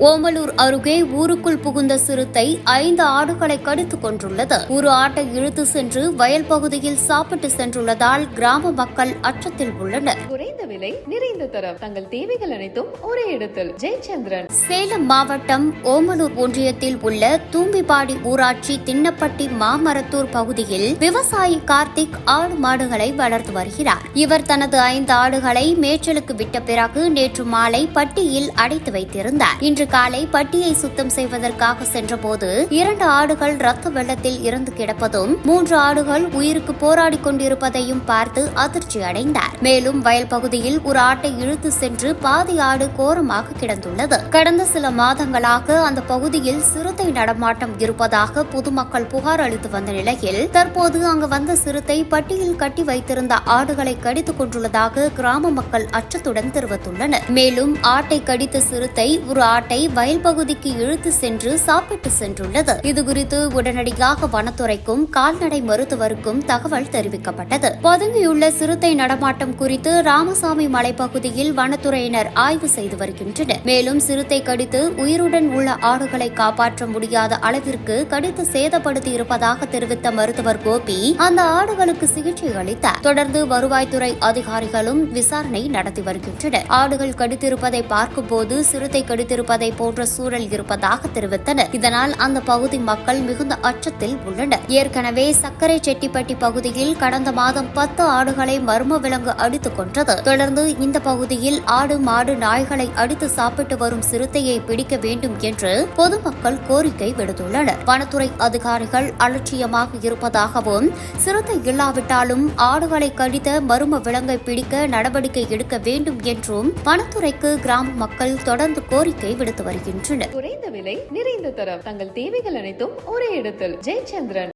ஓமலூர் அருகே ஊருக்குள் புகுந்த சிறுத்தை ஐந்து ஆடுகளை கடித்துக் கொண்டுள்ளது ஒரு ஆட்டை இழுத்து சென்று வயல் பகுதியில் சாப்பிட்டு சென்றுள்ளதால் கிராம மக்கள் அச்சத்தில் உள்ளனர். குறைந்த விலை நிறைந்த தரம். தங்கள் தேவைகள் அனைத்தும் ஒரே இடத்தில். ஜெயச்சந்திரன். சேலம் மாவட்டம் ஓமலூர் ஒன்றியத்தில் உள்ள தூம்பிப்பாடி ஊராட்சி தின்னப்பட்டி மாமரத்தூர் பகுதியில் விவசாயி கார்த்திக் ஆடு மாடுகளை வளர்த்து வருகிறார். இவர் தனது ஐந்து ஆடுகளை மேய்ச்சலுக்கு விட்ட பிறகு நேற்று மாலை பட்டியில் அடைத்து வைத்திருந்தார். இன்று காலை பட்டியை சுத்தம் செய்வதற்காக சென்றபோது இரண்டு ஆடுகள் ரத்த வெள்ளத்தில் இறந்து கிடப்பதும் மூன்று ஆடுகள் உயிருக்கு போராடி கொண்டிருப்பதையும் பார்த்து அதிர்ச்சி அடைந்தார். மேலும் வயல் பகுதியில் ஒரு ஆட்டை இழுத்து சென்று பாதி ஆடு கோரமாக கிடந்துள்ளது. கடந்த சில மாதங்களாக அந்த பகுதியில் சிறுத்தை நடமாட்டம் இருப்பதாக பொதுமக்கள் புகார் அளித்து வந்த நிலையில் தற்போது அங்கு வந்த சிறுத்தை பட்டியில் கட்டி வைத்திருந்த ஆடுகளை கடித்துக் கொண்டுள்ளதாக கிராம மக்கள் அச்சத்துடன் தெரிவித்துள்ளனர். மேலும் ஆட்டை கடித்த சிறுத்தை ஒரு ஆட்டை வயல் பகுதிக்கு இழுத்து சென்று சாப்பிட்டு சென்றுள்ளது. இதுகுறித்து உடனடியாக வனத்துறைக்கும் கால்நடை மருத்துவருக்கும் தகவல் தெரிவிக்கப்பட்டது. பதுங்கியுள்ள சிறுத்தை நடமாட்டம் குறித்து ராமசாமி மலைப்பகுதியில் வனத்துறையினர் ஆய்வு செய்து வருகின்றனர். மேலும் சிறுத்தை கடித்து உயிருடன் உள்ள ஆடுகளை காப்பாற்ற முடியாத அளவிற்கு கடித்து சேதப்படுத்தி இருப்பதாக தெரிவித்த மருத்துவர் கோபி அந்த ஆடுகளுக்கு சிகிச்சை அளித்தார். தொடர்ந்து வருவாய்த்துறை அதிகாரிகளும் விசாரணை நடத்தி வருகின்றனர். ஆடுகள் கடித்திருப்பதை பார்க்கும்போது சிறுத்தை கடித்திருப்பதை போன்ற சூழல் இருப்பதாக தெரிவித்தனர். இதனால் அந்த பகுதி மக்கள் மிகுந்த அச்சத்தில் உள்ளனர். ஏற்கனவே சர்க்கரை செட்டிப்பட்டி பகுதியில் கடந்த மாதம் பத்து ஆடுகளை மர்ம விலங்கு அடித்துக் கொன்றது. தொடர்ந்து இந்த பகுதியில் ஆடு மாடு நாய்களை அடித்து சாப்பிட்டு வரும் சிறுத்தையை பிடிக்க வேண்டும் என்று பொதுமக்கள் கோரிக்கை விடுத்துள்ளனர். வனத்துறை அதிகாரிகள் அலட்சியமாக இருப்பதாகவும் சிறுத்தை இல்லாவிட்டாலும் ஆடுகளை கடித்த மர்ம விலங்கை பிடிக்க நடவடிக்கை எடுக்க வேண்டும் என்றும் வனத்துறைக்கு கிராம மக்கள் தொடர்ந்து கோரிக்கை கொடுத்து வருகின்றனர். குறைந்த விலை நிறைந்த தரம். தங்கள் தேவைகள் அனைத்தும் ஒரே இடத்தில். ஜெயச்சந்திரன்.